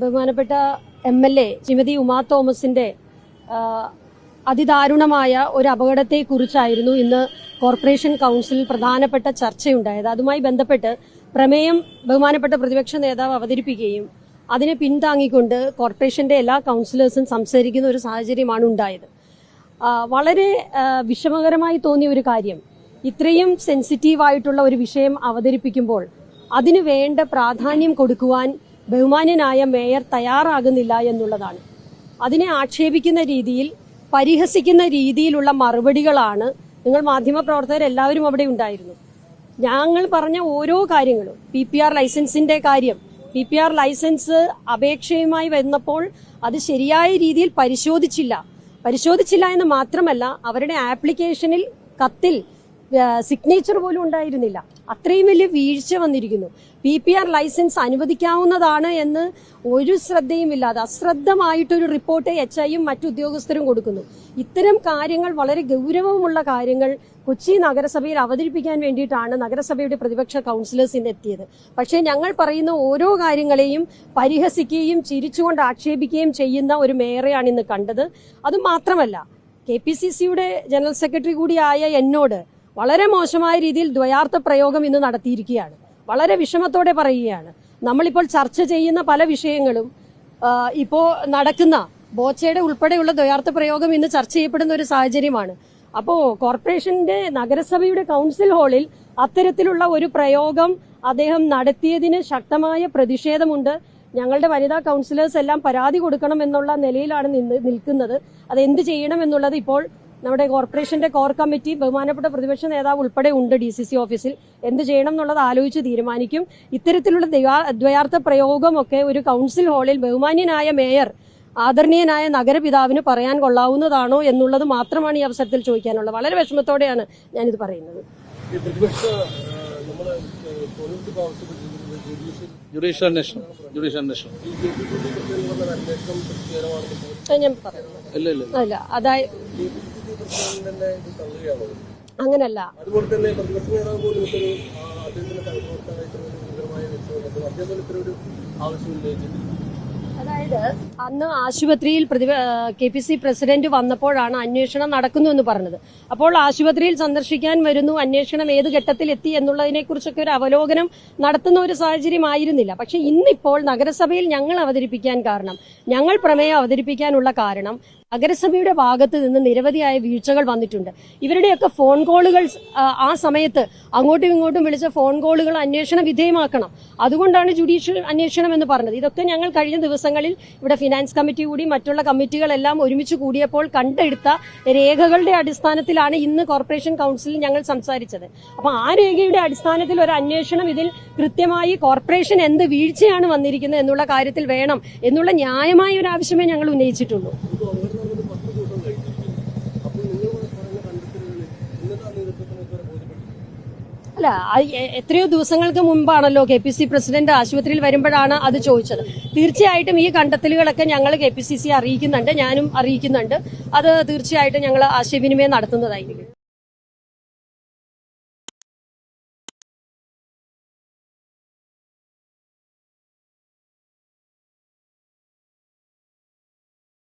ബഹുമാനപ്പെട്ട M L A Shrimati Uma തോമസിന്റെ അതിദാരുണമായ ഒരു അപകടത്തെക്കുറിച്ചായിരുന്നു ഇന്ന് കോർപ്പറേഷൻ കൗൺസിലിൽ പ്രധാനപ്പെട്ട ചർച്ചയുണ്ടായത്. അതുമായി ബന്ധപ്പെട്ട് പ്രമേയം ബഹുമാനപ്പെട്ട പ്രതിപക്ഷ നേതാവ് അവതരിപ്പിക്കുകയും അതിനെ പിന്താങ്ങിക്കൊണ്ട് കോർപ്പറേഷന്റെ എല്ലാ കൗൺസിലേഴ്സും സംസാരിക്കുന്ന ഒരു സാഹചര്യമാണ് ഉണ്ടായത്. വളരെ വിഷമകരമായി തോന്നിയ ഒരു കാര്യം ഇത്രയും സെൻസിറ്റീവായിട്ടുള്ള ഒരു വിഷയം അവതരിപ്പിക്കുമ്പോൾ അതിനു വേണ്ട പ്രാധാന്യം കൊടുക്കുവാൻ ബഹുമാന്യനായ മേയർ തയ്യാറാകുന്നില്ല എന്നുള്ളതാണ്. അതിനെ ആക്ഷേപിക്കുന്ന രീതിയിൽ പരിഹസിക്കുന്ന രീതിയിലുള്ള മറുപടികളാണ് നിങ്ങൾ മാധ്യമപ്രവർത്തകർ എല്ലാവരും അവിടെ ഉണ്ടായിരുന്നു. ഞങ്ങൾ പറഞ്ഞ ഓരോ കാര്യങ്ങളും പി പി ആർ ലൈസൻസിന്റെ കാര്യം പി പി ആർ ലൈസൻസ് അപേക്ഷയുമായി വന്നപ്പോൾ അത് ശരിയായ രീതിയിൽ പരിശോധിച്ചില്ല. പരിശോധിച്ചില്ല എന്ന് മാത്രമല്ല അവരുടെ ആപ്ലിക്കേഷനിൽ കത്തിൽ സിഗ്നേച്ചർ പോലും ഉണ്ടായിരുന്നില്ല. അത്രയും വലിയ വീഴ്ച വന്നിരിക്കുന്നു. പി പി ആർ ലൈസൻസ് അനുവദിക്കാവുന്നതാണ് എന്ന് ഒരു ശ്രദ്ധയുമില്ലാതെ അശ്രദ്ധമായിട്ടൊരു റിപ്പോർട്ട് എച്ച് ഐയും മറ്റു ഉദ്യോഗസ്ഥരും കൊടുക്കുന്നു. ഇത്തരം കാര്യങ്ങൾ വളരെ ഗൗരവമുള്ള കാര്യങ്ങൾ കൊച്ചി നഗരസഭയിൽ അവതരിപ്പിക്കാൻ വേണ്ടിയിട്ടാണ് നഗരസഭയുടെ പ്രതിപക്ഷ കൗൺസിലേഴ്സ് ഇന്ന് എത്തിയത്. പക്ഷേ ഞങ്ങൾ പറയുന്ന ഓരോ കാര്യങ്ങളെയും പരിഹസിക്കുകയും ചിരിച്ചുകൊണ്ട് ആക്ഷേപിക്കുകയും ചെയ്യുന്ന ഒരു മേയറെയാണ് ഇന്ന് കണ്ടത്. അത് മാത്രമല്ല കെ പി സി സിയുടെ ജനറൽ സെക്രട്ടറി കൂടിയായ എന്നോട് വളരെ മോശമായ രീതിയിൽ ദ്വയാർത്ഥ പ്രയോഗം ഇന്ന് നടത്തിയിരിക്കുകയാണ്. വളരെ വിഷമത്തോടെ പറയുകയാണ്. നമ്മളിപ്പോൾ ചർച്ച ചെയ്യുന്ന പല വിഷയങ്ങളും ഇപ്പോൾ ഇപ്പോ നടക്കുന്ന ബോച്ചയുടെ ഉൾപ്പെടെയുള്ള ദ്വയാർത്ഥ പ്രയോഗം ഇന്ന് ചർച്ച ചെയ്യപ്പെടുന്ന ഒരു സാഹചര്യമാണ്. അപ്പോൾ കോർപ്പറേഷന്റെ നഗരസഭയുടെ കൗൺസിൽ ഹാളിൽ അത്തരത്തിലുള്ള ഒരു പ്രയോഗം അദ്ദേഹം നടത്തിയതിന് ശക്തമായ പ്രതിഷേധമുണ്ട്. ഞങ്ങളുടെ വനിതാ കൗൺസിലേഴ്സ് എല്ലാം പരാതി കൊടുക്കണം എന്നുള്ള നിലയിലാണ് നിന്ന് നിൽക്കുന്നത്. അത് എന്ത് ചെയ്യണം എന്നുള്ളത് ഇപ്പോൾ നമ്മുടെ കോർപ്പറേഷന്റെ കോർ കമ്മിറ്റി ബഹുമാനപ്പെട്ട പ്രതിപക്ഷ നേതാവ് ഉൾപ്പെടെ ഉണ്ട് ഡി സി സി ഓഫീസിൽ. എന്ത് ചെയ്യണം എന്നുള്ളത് ആലോചിച്ച് തീരുമാനിക്കും. ഇത്തരത്തിലുള്ള ദ്വയാ- ദ്വയാർത്ഥ പ്രയോഗമൊക്കെ ഒരു കൗൺസിൽ ഹാളിൽ ബഹുമാന്യനായ മേയർ ആദരണീയനായ നഗരപിതാവിന് പറയാൻ കൊള്ളാവുന്നതാണോ എന്നുള്ളത് മാത്രമാണ് ഈ അവസരത്തിൽ ചോദിക്കാനുള്ളത്. വളരെ വിഷമത്തോടെയാണ് ഞാനിത് പറയുന്നത്. ജുഡീഷ്യൽ അന്വേഷണം ജുഡീഷ്യൽ അന്വേഷണം. ഞാൻ പറയുന്നത് ഇല്ല ഇല്ല അല്ല അതായത് അങ്ങനല്ല. അതുപോലെ തന്നെ പ്രതിപക്ഷ നേതാവ് പോലും ഇതൊരു ആ, അദ്ദേഹത്തിന്റെ സഹപ്രവർത്തകരായിട്ട് ഒരു ഗുരുതരമായ വ്യക്തികളുണ്ട് അദ്ദേഹം പോലും ഒരു ആവശ്യം ഉന്നയിച്ചിട്ടില്ല. അതായത് അന്ന് ആശുപത്രിയിൽ പ്രതിപ കെ പി സി പ്രസിഡന്റ് വന്നപ്പോഴാണ് അന്വേഷണം നടക്കുന്നു എന്ന് പറഞ്ഞത്. അപ്പോൾ ആശുപത്രിയിൽ സന്ദർശിക്കാൻ വരുന്നു അന്വേഷണം ഏത് ഘട്ടത്തിൽ എത്തി എന്നുള്ളതിനെ കുറിച്ചൊക്കെ ഒരു അവലോകനം നടത്തുന്ന ഒരു സാഹചര്യമായിരുന്നില്ല പക്ഷെ ഇന്നിപ്പോൾ നഗരസഭയിൽ ഞങ്ങൾ അവതരിപ്പിക്കാൻ കാരണം ഞങ്ങൾ പ്രമേയം അവതരിപ്പിക്കാനുള്ള കാരണം നഗരസഭയുടെ ഭാഗത്ത് നിന്ന് നിരവധിയായ വീഴ്ചകൾ വന്നിട്ടുണ്ട്. ഇവരുടെയൊക്കെ ഫോൺ കോളുകൾ ആ, സമയത്ത് അങ്ങോട്ടും ഇങ്ങോട്ടും വിളിച്ച ഫോൺ കോളുകൾ അന്വേഷണ വിധേയമാക്കണം. അതുകൊണ്ടാണ് ജുഡീഷ്യൽ അന്വേഷണം എന്ന് പറഞ്ഞത്. ഇതൊക്കെ ഞങ്ങൾ കഴിഞ്ഞ ദിവസങ്ങളിൽ ഇവിടെ ഫിനാൻസ് കമ്മിറ്റി കൂടി മറ്റുള്ള കമ്മിറ്റികളെല്ലാം ഒരുമിച്ച് കൂടിയപ്പോൾ കണ്ടെടുത്ത രേഖകളുടെ അടിസ്ഥാനത്തിലാണ് ഇന്ന് കോർപ്പറേഷൻ കൗൺസിലിൽ ഞങ്ങൾ സംസാരിച്ചത്. അപ്പോൾ ആ രേഖയുടെ അടിസ്ഥാനത്തിൽ ഒരു അന്വേഷണം ഇതിൽ കൃത്യമായി കോർപ്പറേഷൻ എന്ത് വീഴ്ചയാണ് വന്നിരിക്കുന്നത് എന്നുള്ള കാര്യത്തിൽ വേണം എന്നുള്ള ന്യായമായ ഒരു ആവശ്യമേ ഞങ്ങൾ ഉന്നയിച്ചിട്ടുള്ളൂ. അല്ല എത്രയോ ദിവസങ്ങൾക്ക് മുമ്പാണല്ലോ കെ പി സി പ്രസിഡന്റ് ആശുപത്രിയിൽ വരുമ്പോഴാണ് അത് ചോദിച്ചത്. തീർച്ചയായിട്ടും ഈ കണ്ടെത്തലുകളൊക്കെ ഞങ്ങൾ കെ പി സി സി അറിയിക്കുന്നുണ്ട് ഞാനും അറിയിക്കുന്നുണ്ട്. അത് തീർച്ചയായിട്ടും ഞങ്ങൾ ആശയവിനിമയം നടത്തുന്നതായിരിക്കും.